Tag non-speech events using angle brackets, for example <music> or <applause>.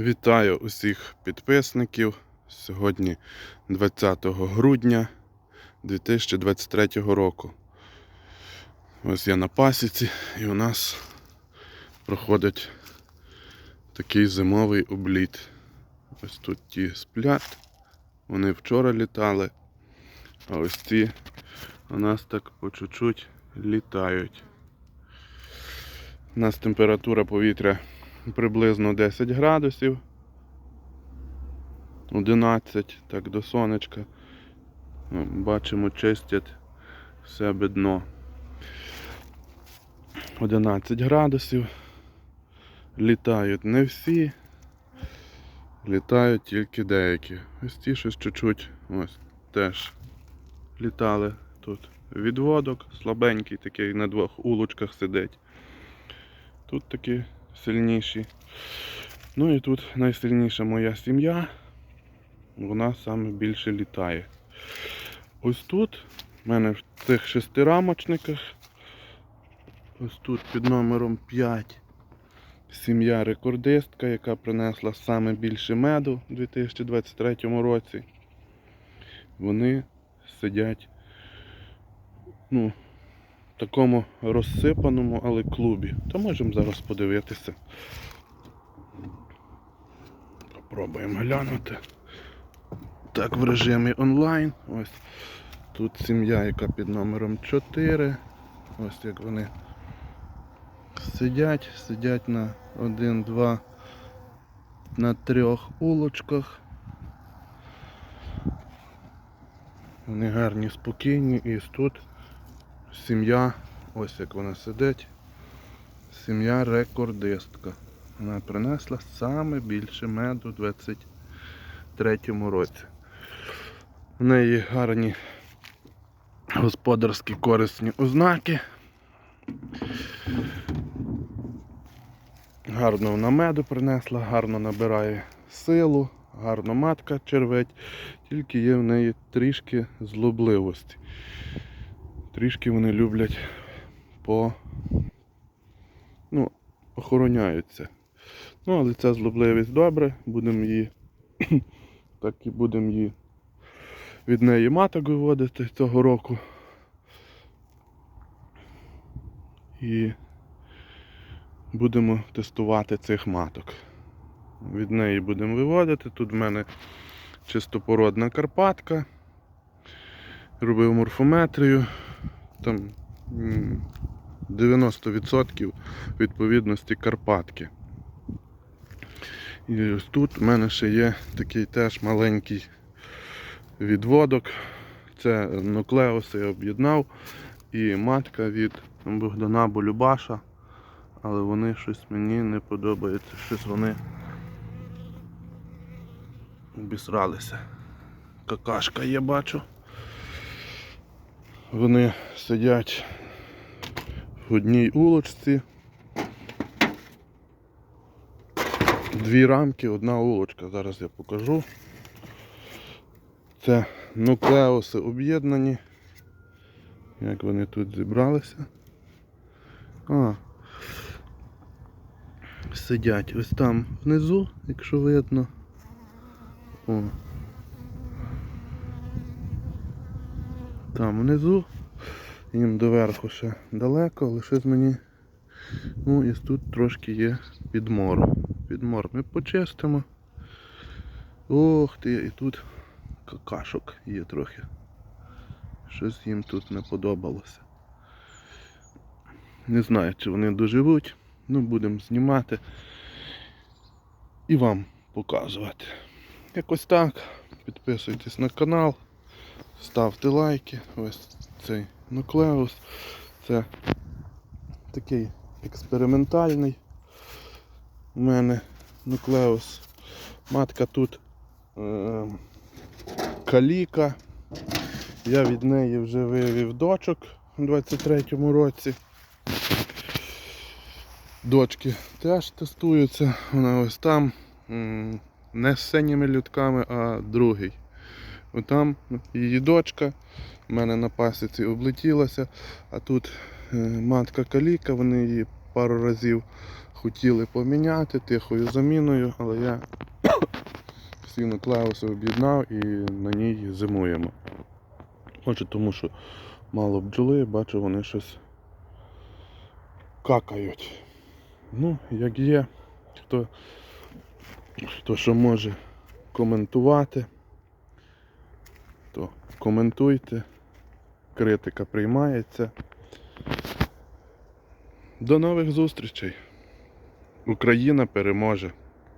Вітаю усіх підписників. Сьогодні 20 грудня 2023 року. Ось я на пасіці і у нас проходить такий зимовий обліт. Ось тут ті сплять. Вони вчора літали, а ось ці у нас так по чуть-чуть літають. У нас температура повітря приблизно 10 градусів. 11, так до сонечка. Бачимо, чистять в себе дно. 11 градусів. Літають не всі. Літають тільки деякі. Ось ті щось чуть-чуть ось теж літали тут. Відводок, слабенький такий на двох улочках сидить. Тут такі сильніші. Ну і тут найсильніша моя сім'я. Вона саме більше літає. Ось тут в мене в цих шестирамочниках. Ось тут під номером 5 сім'я рекордистка, яка принесла саме більше меду у 2023 році. Вони сидять ну, такому розсипаному, але клубі. То можемо зараз подивитися. Попробуємо глянути. Так, в режимі онлайн. Ось тут сім'я, яка під номером 4. Ось як вони сидять, сидять на один, два, на трьох улочках. Вони гарні, спокійні і тут сім'я, ось як вона сидить. Сім'я рекордистка. Вона принесла саме більше меду у 23 році. В неї гарні господарські корисні ознаки. Гарно вона меду принесла, гарно набирає силу, гарно матка черветь, тільки є в неї трішки злобливості. Трішки вони люблять по ну, охороняються. Ну, але ця злобливість добре, будемо її <clears throat> так і будемо її від неї маток виводити цього року. І будемо тестувати цих маток. Від неї будемо виводити. Тут в мене чистопородна Карпатка. Робив морфометрію. Там 90% відповідності Карпатки. І ось тут в мене ще є такий теж маленький відводок. Це нуклеуси я об'єднав і матка від Богдана Болюбаша. Але вони щось мені не подобається. Щось вони обісралися. Какашка є, бачу. Вони сидять в одній улочці. Дві рамки, одна улочка. Зараз я покажу. Це нуклеуси об'єднані. Як вони тут зібралися. А. Сидять ось там внизу, якщо видно. О. Там внизу. Їм доверху ще далеко, але щось мені. Ну і тут трошки є підмор. Підмор ми почистимо. Ох ти, і тут какашок є трохи. Щось їм тут не подобалося. Не знаю, чи вони доживуть. Ну, будемо знімати і вам показувати. Якось так. Підписуйтесь на канал, ставте лайки. Ось цей нуклеус. Це такий експериментальний у мене нуклеус. Матка тут е- каліка. Я від неї вже вивів дочок у 23-му році. Дочки теж тестуються. Вона ось там. Не з синіми людками, а другий. Отам її дочка. У мене на пасіці облетілася, а тут е, матка каліка, вони її пару разів хотіли поміняти тихою заміною, але я <coughs> всі нуклеуси об'єднав і на ній зимуємо. Може тому, що мало бджоли, бачу, вони щось какають. Ну, як є, хто, хто що може коментувати, то коментуйте. Критика приймається. До нових зустрічей. Україна переможе.